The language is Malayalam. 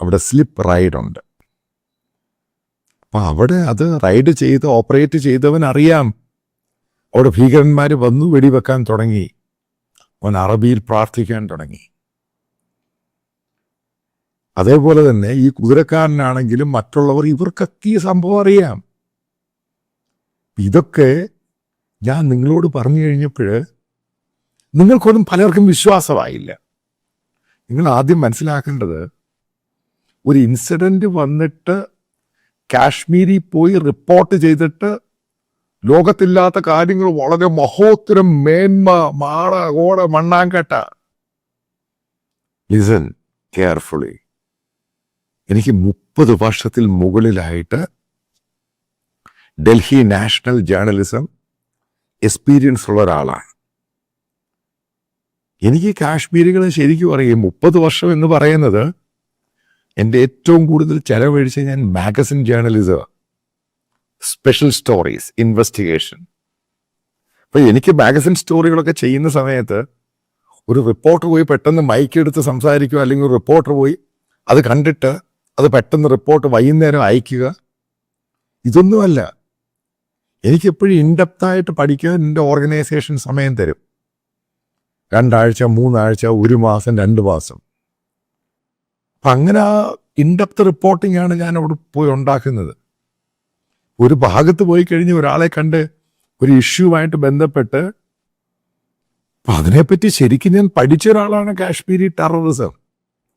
അവിടെ സ്ലിപ്പ് റൈഡ് ഉണ്ട് അപ്പൊ അവിടെ അത് റൈഡ് ചെയ്ത് ഓപ്പറേറ്റ് ചെയ്തവൻ അറിയാം അവിടെ ഭീകരന്മാർ വന്നു വെടിവെക്കാൻ തുടങ്ങി. അവൻ അറബിയിൽ പ്രാർത്ഥിക്കാൻ തുടങ്ങി. അതേപോലെ തന്നെ ഈ കുതിരക്കാരനാണെങ്കിലും മറ്റുള്ളവർ ഇവർക്കൊക്കെ ഈ സംഭവം അറിയാം. ഇതൊക്കെ ഞാൻ നിങ്ങളോട് പറഞ്ഞു കഴിഞ്ഞപ്പോൾ നിങ്ങൾക്കൊന്നും പലർക്കും വിശ്വാസമായില്ല. നിങ്ങൾ ആദ്യം മനസ്സിലാക്കേണ്ടത് ഒരു ഇൻസിഡന്റ് വന്നിട്ട് കാശ്മീരിൽ പോയി റിപ്പോർട്ട് ചെയ്തിട്ട് ലോകത്തില്ലാത്ത കാര്യങ്ങൾ വളരെ മഹോത്തരം മേന്മ മാട ഓട മണ്ണാങ്കട്ട. ലിസൺ കെയർഫുള്ളി എനിക്ക് മുപ്പത് വർഷത്തിൽ മുകളിലായിട്ട് ഡൽഹി നാഷണൽ ജേർണലിസം എക്സ്പീരിയൻസ് ഉള്ള ഒരാളാണ്. എനിക്ക് കാശ്മീരികൾ ശരിക്കും അറിയാം. മുപ്പത് വർഷം എന്ന് പറയുന്നത് എന്റെ ഏറ്റവും കൂടുതൽ ചെലവഴിച്ച ഞാൻ magazine journalism special stories investigation. അപ്പൊ എനിക്ക് മാഗസിൻ സ്റ്റോറികളൊക്കെ ചെയ്യുന്ന സമയത്ത് ഒരു റിപ്പോർട്ടർ പോയി പെട്ടെന്ന് മൈക്ക് എടുത്ത് സംസാരിക്കുക അല്ലെങ്കിൽ ഒരു റിപ്പോർട്ടർ പോയി അത് കണ്ടിട്ട് അത് പെട്ടെന്ന് റിപ്പോർട്ട് വൈകുന്നേരം അയക്കുക. ഇതൊന്നുമല്ല. എനിക്കെപ്പോഴും ഇൻഡെപ്തായിട്ട് പഠിക്കാൻ എന്റെ ഓർഗനൈസേഷൻ സമയം തരും. രണ്ടാഴ്ച മൂന്നാഴ്ച ഒരു മാസം രണ്ട് മാസം. അപ്പം അങ്ങനെ ആ ഇൻഡെപ്ത് റിപ്പോർട്ടിംഗ് ആണ് ഞാൻ അവിടെ പോയി ഉണ്ടാക്കുന്നത്. ഒരു ഭാഗത്ത് പോയി കഴിഞ്ഞ് ഒരാളെ കണ്ട് ഒരു ഇഷ്യൂവായിട്ട് ബന്ധപ്പെട്ട് അപ്പം അതിനെപ്പറ്റി ശരിക്കും ഞാൻ പഠിച്ച ഒരാളാണ് കാശ്മീരി ടെററിസം.